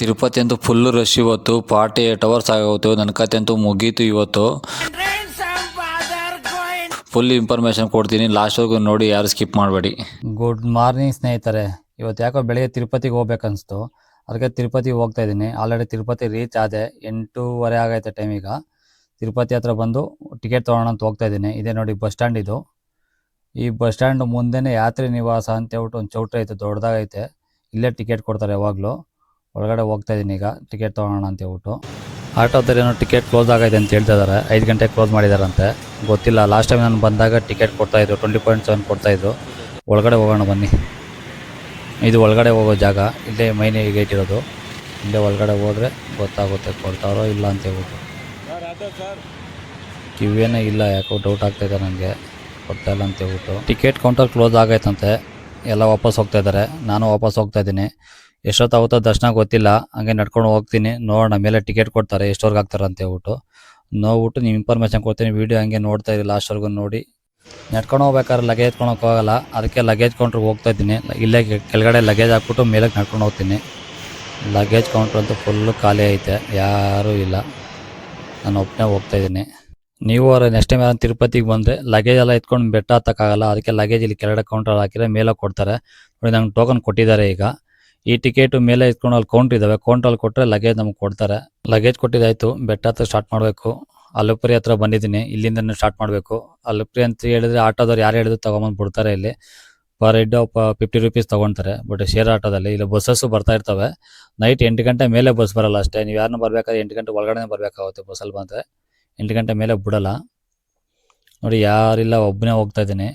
ತಿರುಪತಿ ಅಂತೂ full rush ಇವತ್ತು forty eight hours ಆಗೋಯ್ತು, ನನ್ನ ಕತೆ ಅಂತೂ ಮುಗೀತು ಇವತ್ತು. ಫುಲ್ ಇನ್ಫಾರ್ಮೇಷನ್ ಕೊಡ್ತೀನಿ ಲಾಸ್ಟ್ವರೆಗೂ ನೋಡಿ, ಯಾರು ಸ್ಕಿಪ್ ಮಾಡಬೇಡಿ. ಗುಡ್ ಮಾರ್ನಿಂಗ್ ಸ್ನೇಹಿತರೆ, ಇವತ್ತು ಯಾಕೋ ಬೆಳಗ್ಗೆ ತಿರುಪತಿಗೆ ಹೋಗ್ಬೇಕನ್ಸ್ತು. ಅದಕ್ಕೆ ತಿರುಪತಿಗೆ ಹೋಗ್ತಾ ಇದ್ದೀನಿ. ಆಲ್ರೆಡಿ ತಿರುಪತಿ ರೀಚ್ ಆದೆ, ಎಂಟೂವರೆ ಆಗೈತೆ ಟೈಮ್ ಈಗ. ತಿರುಪತಿ ಹತ್ರ ಬಂದು ಟಿಕೆಟ್ ತೊಗೊಳೋಣ ಅಂತ ಹೋಗ್ತಾ ಇದ್ದೀನಿ. ಇದೇ ನೋಡಿ ಬಸ್ ಸ್ಟ್ಯಾಂಡ್ ಇದು. ಈ ಬಸ್ ಸ್ಟ್ಯಾಂಡ್ ಮುಂದೆನೇ ಯಾತ್ರಿ ನಿವಾಸ ಅಂತ ಹೇಳ್ಬಿಟ್ಟು ಒಂದು ಚೌಟ್ರಿ ಐತೆ, ದೊಡ್ಡದಾಗೈತೆ. ಇಲ್ಲೇ ಟಿಕೆಟ್ ಕೊಡ್ತಾರೆ ಯಾವಾಗಲೂ. ಒಳಗಡೆ ಹೋಗ್ತಾ ಇದ್ದೀನಿ ಈಗ. ಟಿಕೆಟ್ ತೊಗೊಳೋಣ ಅಂತ ಹೇಳ್ಬಿಟ್ಟು. ಆಟೋದಲ್ಲಿ ಏನೋ ಟಿಕೆಟ್ ಕ್ಲೋಸ್ ಆಗೈತೆ ಅಂತ ಹೇಳ್ತಾ ಇದ್ದಾರೆ. ಐದು ಗಂಟೆಗೆ ಕ್ಲೋಸ್ ಮಾಡಿದಾರಂತೆ. ಗೊತ್ತಿಲ್ಲ. ಲಾಸ್ಟ್ ಟೈಮ್ ನಾನು ಬಂದಾಗ ಟಿಕೆಟ್ ಕೊಡ್ತಾಯಿದ್ರು ಟ್ವೆಂಟಿ ಪಾಯಿಂಟ್ ಸೆವೆನ್ ಕೊಡ್ತಾಯಿದ್ರು ಒಳಗಡೆ ಹೋಗೋಣ ಬನ್ನಿ. ಇದು ಒಳಗಡೆ ಹೋಗೋ ಜಾಗ. ಇಲ್ಲೇ ಮೈನ್ ಗೇಟ್ ಇರೋದು. ಇಲ್ಲೇ ಒಳಗಡೆ ಹೋದರೆ ಗೊತ್ತಾಗುತ್ತೆ. ಕೊಡ್ತಾರೋ ಇಲ್ಲ ಅಂತ ಹೇಳ್ಬಿಟ್ಟು. ಕಿವೇನೇ ಇಲ್ಲ. ಯಾಕೋ ಡೌಟ್ ಆಗ್ತಾಯಿದೆ ನನಗೆ. ಕೊಡ್ತಾ ಅಂತ ಹೇಳ್ಬಿಟ್ಟು. ಟಿಕೆಟ್ ಕೌಂಟರ್ ಕ್ಲೋಸ್ ಆಗೈತಂತೆ. ಎಲ್ಲ ವಾಪಸ್ ಹೋಗ್ತಾ ಇದ್ದಾರೆ. ನಾನು ವಾಪಸ್ ಹೋಗ್ತಾ ಇದ್ದೀನಿ. ಎಷ್ಟೊತ್ತಾಗುತ್ತೋ ದರ್ಶನ ಗೊತ್ತಿಲ್ಲ. ಹಂಗೆ ನಡ್ಕೊಂಡು ಹೋಗ್ತೀನಿ. ನೋಡೋಣ, ಮೇಲೆ ಟಿಕೆಟ್ ಕೊಡ್ತಾರೆ ಎಷ್ಟೋರ್ಗೆ ಹಾಕ್ತಾರೆ ಅಂತ ಹೇಳ್ಬಿಟ್ಟು. ನೋಡ್ಬಿಟ್ಟು ನೀವು ಇನ್ಫಾರ್ಮೇಷನ್ ಕೊಡ್ತೀನಿ, ವೀಡಿಯೋ ಹಂಗೆ ನೋಡ್ತಾ ಇರಿ ಲಾಸ್ಟ್ವರೆಗೂ ನೋಡಿ. ನಡ್ಕೊಂಡು ಹೋಗ್ಬೇಕಾದ್ರೆ ಲಗೇಜ್ ಕೊಡೋಕೆ ಅದಕ್ಕೆ ಲಗೇಜ್ ಕೌಂಟ್ರಿಗೆ ಹೋಗ್ತಾ ಇದ್ದೀನಿ. ಇಲ್ಲೇ ಕೆಳಗಡೆ ಲಗೇಜ್ ಹಾಕ್ಬಿಟ್ಟು ಮೇಲೆ ನಡ್ಕೊಂಡು ಹೋಗ್ತೀನಿ. ಲಗೇಜ್ ಕೌಂಟ್ರ್ ಅಂತೂ ಫುಲ್ಲು ಖಾಲಿ ಐತೆ. ಯಾರೂ ಇಲ್ಲ. ನಾನು ಒಬ್ಬನೇ ಹೋಗ್ತಾ ಇದ್ದೀನಿ. ನೀವು ಅವರು ನೆಕ್ಸ್ಟ್ ಟೈಮ್ ಯಾರು ತಿರುಪತಿಗೆ ಬಂದರೆ ಲಗೇಜ್ ಎಲ್ಲ ಎತ್ಕೊಂಡು ಬೆಟ್ಟ ಹತ್ತಕ್ಕಾಗಲ್ಲ. ಅದಕ್ಕೆ ಲಗೇಜ್ ಇಲ್ಲಿ ಕೆಳಗಡೆ ಕೌಂಟ್ರಲ್ಲಿ ಹಾಕಿದರೆ ಮೇಲೆ ಕೊಡ್ತಾರೆ. ನೋಡಿ ನಂಗೆ ಟೋಕನ್ ಕೊಟ್ಟಿದ್ದಾರೆ ಈಗ. ಈ ಟಿಕೆಟ್ ಮೇಲೆ ಇಟ್ಕೊಂಡು ಅಲ್ಲಿ ಕೌಂಟ್ ಇದ್ದಾವೆ ಕೌಂಟಲ್ಲಿ ಕೊಟ್ಟರೆ ಲಗೇಜ್ ನಮ್ಗೆ ಕೊಡ್ತಾರೆ. ಲಗೇಜ್ ಕೊಟ್ಟಿದ್ದಾಯ್ತು. ಬೆಟ್ಟ ಹತ್ರ ಸ್ಟಾರ್ಟ್ ಮಾಡಬೇಕು. ಅಲ್ಲುಪುರಿ ಹತ್ರ ಬಂದಿದ್ದೀನಿ. ಇಲ್ಲಿಂದ ಸ್ಟಾರ್ಟ್ ಮಾಡಬೇಕು. ಅಲ್ಲುಪುರಿ ಅಂತ ಹೇಳಿದ್ರೆ ಆಟೋದವ್ರು ಯಾರು ಹೇಳಿದ್ರು ತೊಗೊಂಬಂದು ಬಿಡ್ತಾರೆ ಇಲ್ಲಿ. ಪರ್ ಹೆಡ್ ಫಿಫ್ಟಿ ರುಪೀಸ್ ತೊಗೊಳ್ತಾರೆ ಬಟ್ ಶೇರ್ ಆಟೋದಲ್ಲಿ ಇಲ್ಲಿ ಬಸ್ಸಸ್ಸು ಬರ್ತಾ ಇರ್ತವೆ. ನೈಟ್ ಎಂಟು ಗಂಟೆ ಮೇಲೆ ಬಸ್ ಬರಲ್ಲ ಅಷ್ಟೇ. ನೀವು ಯಾರನ್ನ ಬರಬೇಕಾದ್ರೆ ಎಂಟು ಗಂಟೆ ಒಳಗಡೆ ಬರಬೇಕಾಗುತ್ತೆ ಬಸ್ಸಲ್ಲಿ ಬಂದರೆ ಎಂಟು ಗಂಟೆ ಮೇಲೆ ಬಿಡಲ್ಲ. ನೋಡಿ ಯಾರಿಲ್ಲ ಒಬ್ಬನೇ ಹೋಗ್ತಾ ಇದ್ದೀನಿ.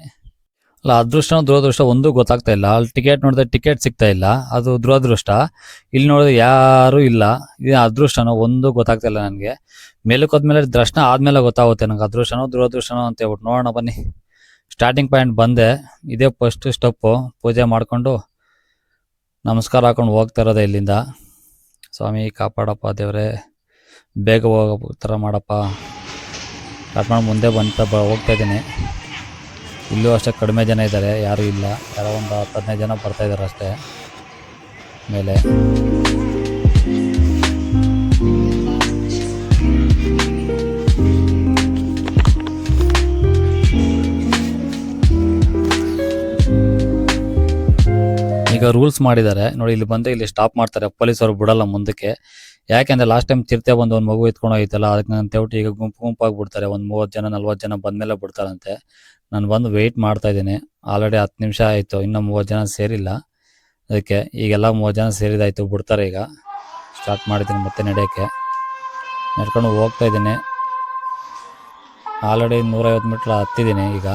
ಅಲ್ಲ ಅದೃಷ್ಟ ದುರದೃಷ್ಟ ಒಂದೂ ಗೊತ್ತಾಗ್ತಾ ಇಲ್ಲ. ಅಲ್ಲಿ ಟಿಕೆಟ್ ನೋಡಿದ್ರೆ ಟಿಕೆಟ್ ಸಿಗ್ತಾ ಇಲ್ಲ. ಅದು ದುರದೃಷ್ಟ. ಇಲ್ಲಿ ನೋಡಿದ್ರೆ ಯಾರೂ ಇಲ್ಲ. ಇದು ಅದೃಷ್ಟನೋ ಒಂದೂ ಗೊತ್ತಾಗ್ತಾ ಇಲ್ಲ ನನಗೆ. ಮೇಲಕ್ಕೆ ಹೋದ್ಮೇಲೆ ದರ್ಶನ ಆದಮೇಲೆ ಗೊತ್ತಾಗುತ್ತೆ ನನಗೆ ಅದೃಷ್ಟನೋ ದುರದೃಷ್ಟನೋ ಅಂತ ಹೇಳ್ಬಿಟ್ಟು ನೋಡೋಣ, ಬನ್ನಿ. ಸ್ಟಾರ್ಟಿಂಗ್ ಪಾಯಿಂಟ್ ಬಂದೆ. ಇದೇ ಫಸ್ಟ್ ಸ್ಟೆಪ್ಪು ಪೂಜೆ ಮಾಡಿಕೊಂಡು ನಮಸ್ಕಾರ ಹಾಕೊಂಡು ಹೋಗ್ತಾ ಇರೋದೆ ಇಲ್ಲಿಂದ. ಸ್ವಾಮಿ, ಕಾಪಾಡಪ್ಪ ದೇವರೇ. ಬೇಗ ಹೋಗೋ ಥರ ಮಾಡಪ್ಪ. ಸ್ಟಾರ್ಟ್ ಮಾಡಿ, ಮುಂದೆ ಬಂತ, ಬ ಹೋಗ್ತಾ ಇದ್ದೀನಿ. ಇಲ್ಲೂ ಅಷ್ಟೇ ಕಡಿಮೆ ಜನ ಇದ್ದಾರೆ, ಯಾರೂ ಇಲ್ಲ. ಯಾರೋ ಒಂದು ಹತ್ತು ಜನ ಬರ್ತಾ ಇದ್ದಾರೆ ಅಷ್ಟೇ. ಮೇಲೆ. ಈಗ ರೂಲ್ಸ್ ಮಾಡಿದ್ದಾರೆ. ನೋಡಿ, ಇಲ್ಲಿ ಬಂದು ಇಲ್ಲಿ ಸ್ಟಾಪ್ ಮಾಡ್ತಾರೆ. ಪೊಲೀಸರು ಬಿಡಲ್ಲ ಮುಂದಕ್ಕೆ. ಯಾಕೆಂದ್ರೆ ಲಾಸ್ಟ್ ಟೈಮ್ ಚಿರತೆ ಬಂದು ಒಂದು ಮಗು ಎತ್ಕೊಂಡು ಹೋಯ್ತಲ್ಲ, ಅದಕ್ಕೆ ನಾನು ತೆವಟಿ ಈಗ ಗುಂಪು ಗುಂಪಾಗಿ ಬಿಡ್ತಾರೆ. ಒಂದು ಮೂವತ್ತು ಜನ ನಲ್ವತ್ತು ಜನ ಬಂದಮೇಲೆ ಬಿಡ್ತಾರಂತೆ. ನಾನು ಬಂದು ವೆಯ್ಟ್ ಮಾಡ್ತಾ ಇದ್ದೀನಿ. ಆಲ್ರೆಡಿ ಹತ್ತು ನಿಮಿಷ ಆಯಿತು, ಇನ್ನೂ ಮೂವತ್ತು ಜನ ಸೇರಿಲ್ಲ. ಅದಕ್ಕೆ ಈಗೆಲ್ಲ ಮೂವತ್ತು ಜನ ಸೇರಿದಾಯ್ತು, ಬಿಡ್ತಾರೆ ಈಗ. ಸ್ಟಾರ್ಟ್ ಮಾಡಿದ್ದೀನಿ ಮತ್ತೆ ನಡೆಯೋಕ್ಕೆ. ನಡ್ಕೊಂಡು ಹೋಗ್ತಾ ಇದ್ದೀನಿ. ಆಲ್ರೆಡಿ ನೂರೈವತ್ತು ಮೀಟ್ರ್ ಹತ್ತಿದ್ದೀನಿ ಈಗ.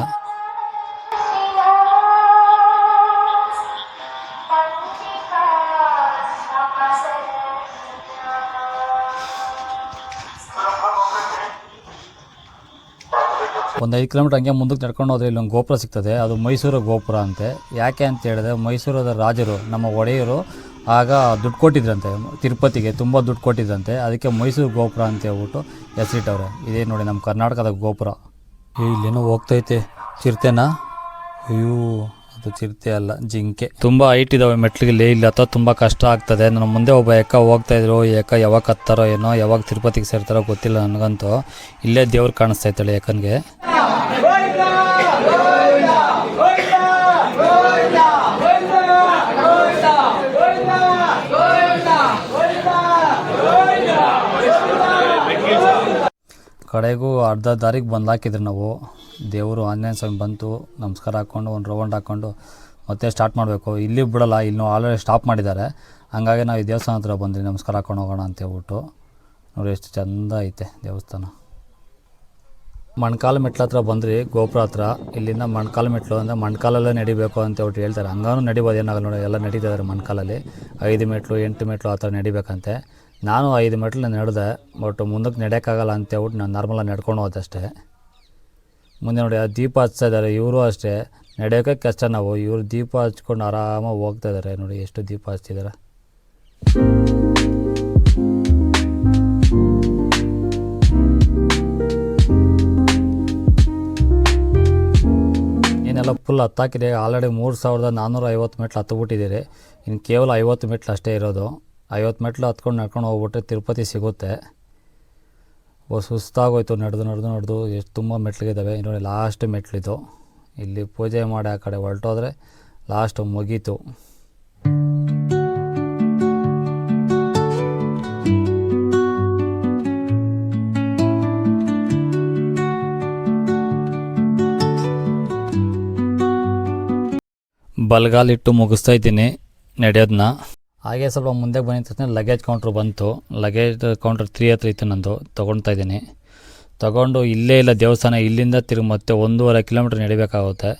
ಒಂದು ಐದು ಕಿಲೋಮೀಟರ್ ಹಂಗೆ ಮುಂದಕ್ಕೆ ನಡ್ಕೊಂಡು ಹೋದ್ರೆ ಇಲ್ಲೊಂದು ಗೋಪುರ ಸಿಗ್ತದೆ. ಅದು ಮೈಸೂರು ಗೋಪುರ ಅಂತೆ. ಯಾಕೆ ಅಂತ ಹೇಳಿದ್ರೆ ಮೈಸೂರದ ರಾಜರು, ನಮ್ಮ ಒಡೆಯರು ಆಗ ದುಡ್ಡು ಕೊಟ್ಟಿದ್ರಂತೆ. ತಿರುಪತಿಗೆ ತುಂಬ ದುಡ್ಡು ಕೊಟ್ಟಿದ್ರಂತೆ. ಅದಕ್ಕೆ ಮೈಸೂರು ಗೋಪುರ ಅಂತ ಹೇಳ್ಬಿಟ್ಟು ಹೆಸರಿಟ್ಟವ್ರೆ. ಇದೇ ನೋಡಿ ನಮ್ಮ ಕರ್ನಾಟಕದ ಗೋಪುರ. ಇಲ್ಲೇನೋ ಹೋಗ್ತೈತೆ. ಚಿರತೆನಾ ಅಯ್ಯೋ. ಅದು ಚಿರತೆ ಅಲ್ಲ, ಜಿಂಕೆ. ತುಂಬಾ ಹೈಟ್ ಇದಾವೆ ಮೆಟ್ಲಿಗೆ ಇಲ್ಲ, ಅಥವಾ ತುಂಬಾ ಕಷ್ಟ ಆಗ್ತದೆ. ನನ್ನ ಮುಂದೆ ಒಬ್ಬ ಯಾಕ ಹೋಗ್ತಾ ಇದ್ರು, ಏಕ ಯಾವಾಗ ಹತ್ತಾರೋ ಏನೋ, ಯಾವಾಗ ತಿರುಪತಿಗೆ ಸೇರ್ತಾರೋ ಗೊತ್ತಿಲ್ಲ ನನಗಂತೂ. ಇಲ್ಲೇ ದೇವ್ರು ಕಾಣಿಸ್ತಾ ಇತ್ತಳೆ ಎಕ್ಕನಿಗೆ ಕಡೆಗೂ ಅರ್ಧ ದಾರಿಗೆ ಬಂದು ಹಾಕಿದ್ರು ನಾವು. ದೇವರು ಆಂಜನೇಯ ಸ್ವಾಮಿ ಬಂತು, ನಮಸ್ಕಾರ ಹಾಕ್ಕೊಂಡು ಒಂದು ರೌಂಡ್ ಹಾಕ್ಕೊಂಡು ಮತ್ತೆ ಸ್ಟಾರ್ಟ್ ಮಾಡಬೇಕು. ಇಲ್ಲಿ ಬಿಡಲ್ಲ, ಇಲ್ಲಿ ಆಲ್ರೆಡಿ ಸ್ಟಾಪ್ ಮಾಡಿದ್ದಾರೆ. ಹಂಗಾಗಿ ನಾವು ಈ ದೇವಸ್ಥಾನ ಹತ್ರ ಬಂದ್ರಿ ನಮಸ್ಕಾರ ಹಾಕೊಂಡು ಹೋಗೋಣ ಅಂತ ಹೇಳ್ಬಿಟ್ಟು. ನೋಡಿ ಎಷ್ಟು ಚಂದ ಐತೆ ದೇವಸ್ಥಾನ. ಮಣ್ಕಾಲು ಮೆಟ್ಲ ಹತ್ರ ಬಂದ್ರಿ, ಗೋಪುರ ಹತ್ರ. ಇಲ್ಲಿಂದ ಮಣ್ಕಾಲು ಮೆಟ್ಲು ಅಂದರೆ ಮಣ್ಕಾಲಲ್ಲೇ ನಡಿಬೇಕು ಅಂತ ಹೇಳ್ಬಿಟ್ಟು ಹೇಳ್ತಾರೆ. ಹಂಗಾನು ನಡಿಬೋದು, ಏನಾಗಲ್ಲ ನೋಡಿ, ಎಲ್ಲ ನಡೀತಿದ್ದಾರೆ ಮಣ್ಕಾಲಲ್ಲಿ. ಐದು ಮೆಟ್ಲು, ಎಂಟು ಮೆಟ್ಲು ಆ ಥರ ನಡಿಬೇಕಂತೆ. ನಾನು ಐದು ಮೆಟ್ಲು ನಡೆದೆ ಬಟ್ ಮುಂದಕ್ಕೆ ನಡೆಯೋಕ್ಕಾಗಲ್ಲ ಅಂತ ಹೇಳ್ಬಿಟ್ಟು ನಾನು ನಾರ್ಮಲಾಗಿ ನಡ್ಕೊಂಡು ಹೋದಷ್ಟೇ ಮುಂದೆ ನೋಡಿ, ಆ ದೀಪ ಹಚ್ತಾ ಇದ್ದಾರೆ, ಇವರು ಅಷ್ಟೇ. ನಡೆಯೋಕೆ ಕಷ್ಟ ನಾವು, ಇವರು ದೀಪ ಹಚ್ಕೊಂಡು ಆರಾಮಾಗಿ ಹೋಗ್ತಾ ಇದ್ದಾರೆ. ನೋಡಿ, ಎಷ್ಟು ದೀಪ ಹಚ್ತಿದ್ದಾರೆ. ಇನ್ನೆಲ್ಲ ಫುಲ್ ಹತ್ತಾಕಿದೆ. ಆಲ್ರೆಡಿ ಮೂರು ಸಾವಿರದ ನಾನ್ನೂರ ಐವತ್ತು ಮೆಟ್ಲು ಹತ್ತು ಬಿಟ್ಟಿದ್ದೀರಿ ಇನ್ನು ಕೇವಲ ಐವತ್ತು ಮೆಟ್ಲು ಅಷ್ಟೇ ಇರೋದು. ಐವತ್ತು ಮೆಟ್ಲು ಹತ್ಕೊಂಡು ನಡ್ಕೊಂಡು ಹೋಗ್ಬಿಟ್ರೆ ತಿರುಪತಿ ಸಿಗುತ್ತೆ. ಓ, ಸುಸ್ತಾಗೋಯ್ತು. ನಡೆದು ನಡೆದು ನಡೆದು ಎಷ್ಟು ತುಂಬ ಮೆಟ್ಲಿಗಿದ್ದಾವೆ. ಇನ್ನೊಂದು ಲಾಸ್ಟ್ ಮೆಟ್ಲಿದ್ದು ಇಲ್ಲಿ ಪೂಜೆ ಮಾಡಿ ಆ ಕಡೆ ಹೊರಟೋದ್ರೆ ಲಾಸ್ಟ್ ಮುಗೀತು. ಬಲ್ಗಾಲಿಟ್ಟು ಮುಗಿಸ್ತಾ ಇದ್ದೀನಿ ನಡೆಯೋದನ್ನ ಹಾಗೆ ಸ್ವಲ್ಪ ಮುಂದೆ ಬಂದಿದ ತಕ್ಷಣ ಲಗೇಜ್ ಕೌಂಟ್ರ್ ಬಂತು. ಲಗೇಜ್ ಕೌಂಟ್ರ್ ತ್ರೀ ಹತ್ರ ಇತ್ತು ನಂದು. ತೊಗೊಳ್ತಾ ಇದ್ದೀನಿ. ತೊಗೊಂಡು ಇಲ್ಲೇ ಇಲ್ಲ ದೇವಸ್ಥಾನ. ಇಲ್ಲಿಂದ ತಿರುಗಿ ಮತ್ತೆ ಒಂದೂವರೆ ಕಿಲೋಮೀಟ್ರ್ ನಡಿಬೇಕಾಗುತ್ತೆ.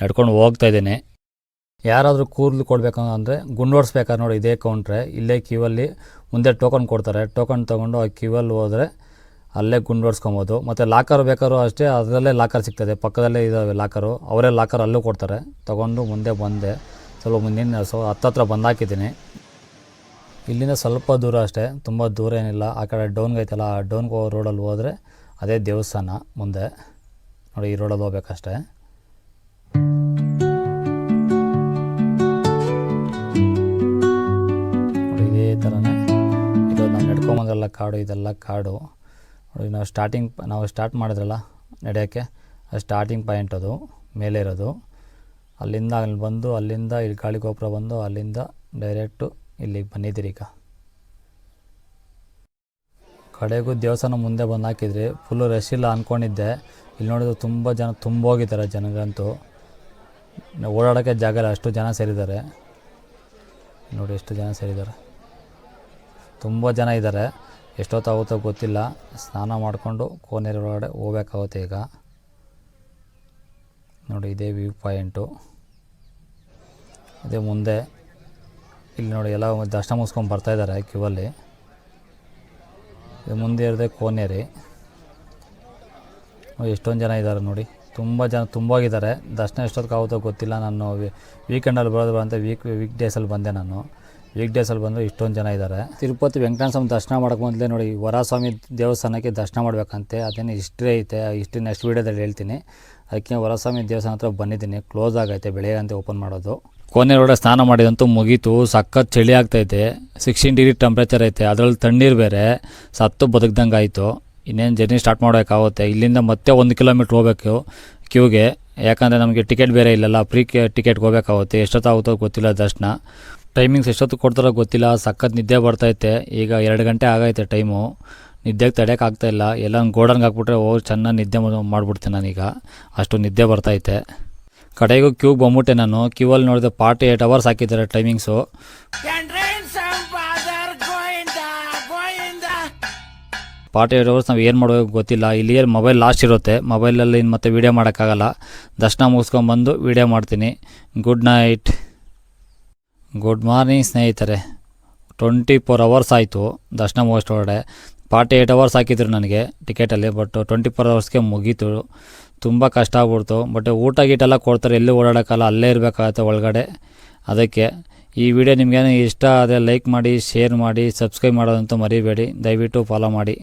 ನಡ್ಕೊಂಡು ಹೋಗ್ತಾ ಇದ್ದೀನಿ. ಯಾರಾದರೂ ಕೂದಲು ಕೊಡಬೇಕು ಅಂದರೆ ಗುಂಡೋಡಿಸ್ಬೇಕಾದ್ರೆ ನೋಡಿ ಇದೇ ಕೌಂಟ್ರೆ ಇಲ್ಲೇ ಕ್ಯೂವಲ್ಲಿ ಮುಂದೆ ಟೋಕನ್ ಕೊಡ್ತಾರೆ. ಟೋಕನ್ ತೊಗೊಂಡು ಆ ಕ್ಯೂವಲ್ಲಿ ಹೋದರೆ ಅಲ್ಲೇ ಗುಂಡೋಡಿಸ್ಕೊಬೋದು ಮತ್ತು ಲಾಕರ್ ಬೇಕಾದ್ರೂ ಅಷ್ಟೇ ಅದರಲ್ಲೇ ಲಾಕರ್ ಸಿಗ್ತದೆ. ಪಕ್ಕದಲ್ಲೇ ಇದ್ದಾವೆ ಲಾಕರು ಅವರೇ ಲಾಕರ್ ಅಲ್ಲೂ ಕೊಡ್ತಾರೆ. ತೊಗೊಂಡು ಮುಂದೆ ಬಂದೆ. ಸ್ವಲ್ಪ ಮುಂದಿನ ಸೊ ಹತ್ತತ್ರ ಬಂದಾಕಿದ್ದೀನಿ ಇಲ್ಲಿಂದ ಸ್ವಲ್ಪ ದೂರ ಅಷ್ಟೇ. ತುಂಬ ದೂರ ಏನಿಲ್ಲ. ಆ ಕಡೆ ಡೌನ್ಗೆ ಐತಲ್ಲ, ಆ ಡೌನ್ಗೆ ಹೋಗೋ ರೋಡಲ್ಲಿ ಹೋದರೆ ಅದೇ ದೇವಸ್ಥಾನ ಮುಂದೆ. ನೋಡಿ, ಈ ರೋಡಲ್ಲಿ ಹೋಗ್ಬೇಕಷ್ಟೇ. ಇದೇ ಥರನೇ ಇದು ನಾವು ನಡ್ಕೊಂಬಂದ್ರಲ್ಲ ಕಾಡು, ಇದೆಲ್ಲ ಕಾಡು. ನೋಡಿ, ನಾವು ಸ್ಟಾರ್ಟಿಂಗ್ ನಾವು ಸ್ಟಾರ್ಟ್ ಮಾಡಿದ್ರಲ್ಲ, ನಡೆಯೋಕ್ಕೆ. ಸ್ಟಾರ್ಟಿಂಗ್ ಪಾಯಿಂಟ್ ಅದು, ಮೇಲೆ ಇರೋದು. ಅಲ್ಲಿಂದ ಅಲ್ಲಿ ಬಂದು, ಅಲ್ಲಿಂದ ಇಲ್ಲಿ ಗಾಳಿ ಗೋಪುರ ಬಂದು, ಅಲ್ಲಿಂದ ಡೈರೆಕ್ಟು ಇಲ್ಲಿಗೆ ಬಂದಿದ್ದೀರಿ ಈಗ. ಕಡೆಗೂ ದೇವಸ್ಥಾನ ಮುಂದೆ ಬಂದು ಹಾಕಿದ್ರಿ ಫುಲ್ಲು ರಶ್ ಇಲ್ಲ ಅಂದ್ಕೊಂಡಿದ್ದೆ ಇಲ್ಲಿ ನೋಡಿದ್ರೆ ತುಂಬ ಜನ ತುಂಬ ಹೋಗಿದ್ದಾರೆ ಜನಗಂತೂ. ಓಡಾಡೋಕ್ಕೆ ಜಾಗ ಇಲ್ಲ, ಅಷ್ಟು ಜನ ಸೇರಿದ್ದಾರೆ. ನೋಡಿ ಎಷ್ಟು ಜನ ಸೇರಿದ್ದಾರೆ. ತುಂಬ ಜನ ಇದ್ದಾರೆ. ಎಷ್ಟೊತ್ತಾಗುತ್ತೋ ಗೊತ್ತಿಲ್ಲ. ಸ್ನಾನ ಮಾಡಿಕೊಂಡು ಕೋನೇರಿ ಒಳಗಡೆ ಹೋಗ್ಬೇಕಾಗುತ್ತೆ ಈಗ. ನೋಡಿ ಇದೇ ವ್ಯೂ ಪಾಯಿಂಟು ಇದೇ ಮುಂದೆ ಇಲ್ಲಿ ನೋಡಿ ಎಲ್ಲ ದರ್ಶನ ಮುಗಿಸ್ಕೊಂಡು ಬರ್ತಾಯಿದ್ದಾರೆ ಕ್ಯೂವಲ್ಲಿ. ಇದು ಮುಂದೆ ಇರದೆ ಕೋನೇರಿ. ಎಷ್ಟೊಂದು ಜನ ಇದ್ದಾರೆ ನೋಡಿ. ತುಂಬ ಜನ ತುಂಬ ಹೋಗಿದ್ದಾರೆ ದರ್ಶನ ಎಷ್ಟೊತ್ತಿಗೆ ಆಗುತ್ತೋ ಗೊತ್ತಿಲ್ಲ. ನಾನು ವೀಕೆಂಡಲ್ಲಿ ಬರೋದು ಅಂತ ವೀಕ್ ವೀಕ್ ಡೇಸಲ್ಲಿ ಬಂದೆ ನಾನು. ವೀಕ್ ಡೇಸಲ್ಲಿ ಬಂದರೆ ಇಷ್ಟೊಂದು ಜನ ಇದ್ದಾರೆ. ತಿರುಪತಿ ವೆಂಕಟೇಶ್ವರ ಸ್ವಾಮಿ ದರ್ಶನ ಮಾಡೋಕೆ ಮೊದಲೇ ನೋಡಿ, ವರಸ್ವಾಮಿ ದೇವಸ್ಥಾನಕ್ಕೆ ದರ್ಶನ ಮಾಡಬೇಕಂತೆ. ಅದೇನು ಹಿಸ್ಟ್ರಿ ಐತೆ. ಹಿಸ್ಟ್ರಿ ನೆಕ್ಸ್ಟ್ ವೀಡಿಯೋದಲ್ಲಿ ಹೇಳ್ತೀನಿ. ಅದಕ್ಕೆ ವರಸ್ವಾಮಿ ದೇವಸ್ಥಾನ ಹತ್ರ ಬಂದಿದ್ದೀನಿ. ಕ್ಲೋಸ್ ಆಗೈತೆ. ಬೆಳಗ್ಗೆ ಅಂತ ಓಪನ್ ಮಾಡೋದು. ಕೋನೆ ಸ್ನಾನ ಮಾಡಿದಂತೂ ಮುಗೀತು. ಸಖತ್ ಚಳಿ ಆಗ್ತೈತೆ. ಸಿಕ್ಸ್ಟೀನ್ ಡಿಗ್ರಿ ಟೆಂಪ್ರೇಚರ್ ಐತೆ. ಅದರಲ್ಲಿ ತಣ್ಣೀರು ಬೇರೆ. ಸತ್ತು ಬದುಕ್ದಂಗೆ ಆಯಿತು. ಇನ್ನೇನು ಜರ್ನಿ ಸ್ಟಾರ್ಟ್ ಮಾಡೋಕ್ಕಾಗುತ್ತೆ ಇಲ್ಲಿಂದ ಮತ್ತೆ ಒಂದು ಕಿಲೋಮೀಟ್ರ್ ಹೋಗಬೇಕು ಕ್ಯೂಗೆ. ಯಾಕಂದರೆ ನಮಗೆ ಟಿಕೆಟ್ ಬೇರೆ ಇಲ್ಲಲ್ಲ. ಫ್ರೀ ಟಿಕೆಟ್ಗೆ ಹೋಗ್ಬೇಕಾಗುತ್ತೆ. ಎಷ್ಟೊತ್ತಾಗುತ್ತೋ ಗೊತ್ತಿಲ್ಲ ದರ್ಶನ. ಟೈಮಿಂಗ್ಸ್ ಎಷ್ಟೊತ್ತು ಕೊಡ್ತಾರೋ ಗೊತ್ತಿಲ್ಲ. ಸಖತ್ ನಿದ್ದೆ ಬರ್ತೈತೆ. ಈಗ ಎರಡು ಗಂಟೆ ಆಗೈತೆ ಟೈಮು. ನಿದ್ದೆಗೆ ತಡೆಯೋಕ್ಕಾಗ್ತಾಯಿಲ್ಲ ಎಲ್ಲ ಗೋಡನ್ಗೆ ಹಾಕ್ಬಿಟ್ರೆ ಹೋಗಿ ಚೆನ್ನಾಗಿ ನಿದ್ದೆ ಮಾಡ್ಬಿಡ್ತೀನಿ ನಾನೀಗ. ಅಷ್ಟು ನಿದ್ದೆ ಬರ್ತೈತೆ. ಕಡೆಗೂ ಕ್ಯೂಗೆ ಬಂದ್ಬಿಟ್ಟೆ ನಾನು. ಕ್ಯೂವಲ್ಲಿ ನೋಡಿದೆ ಪಾರ್ಟಿ ಏಯ್ಟ್ ಅವರ್ಸ್ ಹಾಕಿದ್ದಾರೆ ಟೈಮಿಂಗ್ಸು ಪಾರ್ಟಿ ಏಟ್ ಅವರ್ಸ್ ನಾವು ಏನು ಮಾಡಬೇಕು ಗೊತ್ತಿಲ್ಲ. ಇಲ್ಲಿಯ ಮೊಬೈಲ್ ಲಾಸ್ಟ್ ಇರುತ್ತೆ. ಮೊಬೈಲಲ್ಲಿ ಇನ್ನು ಮತ್ತೆ ವೀಡಿಯೋ ಮಾಡೋಕ್ಕಾಗಲ್ಲ. ದರ್ಶನ ಮುಗಿಸ್ಕೊಂಬಂದು ವೀಡಿಯೋ ಮಾಡ್ತೀನಿ. ಗುಡ್ ನೈಟ್ ಗುಡ್ ಮಾರ್ನಿಂಗ್ ಸ್ನೇಹಿತರೆ. ಟ್ವೆಂಟಿ ಫೋರ್ ಅವರ್ಸ್ ಆಯಿತು. ದರ್ಶನ ಮುಗಿಸ್ಟೊಳಗಡೆ ಪಾರ್ಟಿ ಏಯ್ಟ್ ಅವರ್ಸ್ ಹಾಕಿದ್ರು ನನಗೆ ಟಿಕೆಟಲ್ಲಿ ಬಟ್ ಟ್ವೆಂಟಿ ಫೋರ್ ಅವರ್ಸ್ಗೆ ಮುಗೀತು. ತುಂಬ ಕಷ್ಟ ಆಗ್ಬಿಡ್ತು. ಬಟ್ ಊಟ ಗೀಟೆಲ್ಲ ಕೊಡ್ತಾರೆ, ಎಲ್ಲೂ ಓಡಾಡೋಕ್ಕಲ್ಲ ಅಲ್ಲೇ ಇರಬೇಕಾಗತ್ತೆ ಒಳಗಡೆ. ಅದಕ್ಕೆ ಈ ವಿಡಿಯೋ ನಿಮಗೇನು ಇಷ್ಟ ಆದರೆ ಲೈಕ್ ಮಾಡಿ ಶೇರ್ ಮಾಡಿ ಸಬ್ಸ್ಕ್ರೈಬ್ ಮಾಡೋದಂತೂ ಮರಿಬೇಡಿ. ದಯವಿಟ್ಟು ಫಾಲೋ ಮಾಡಿ.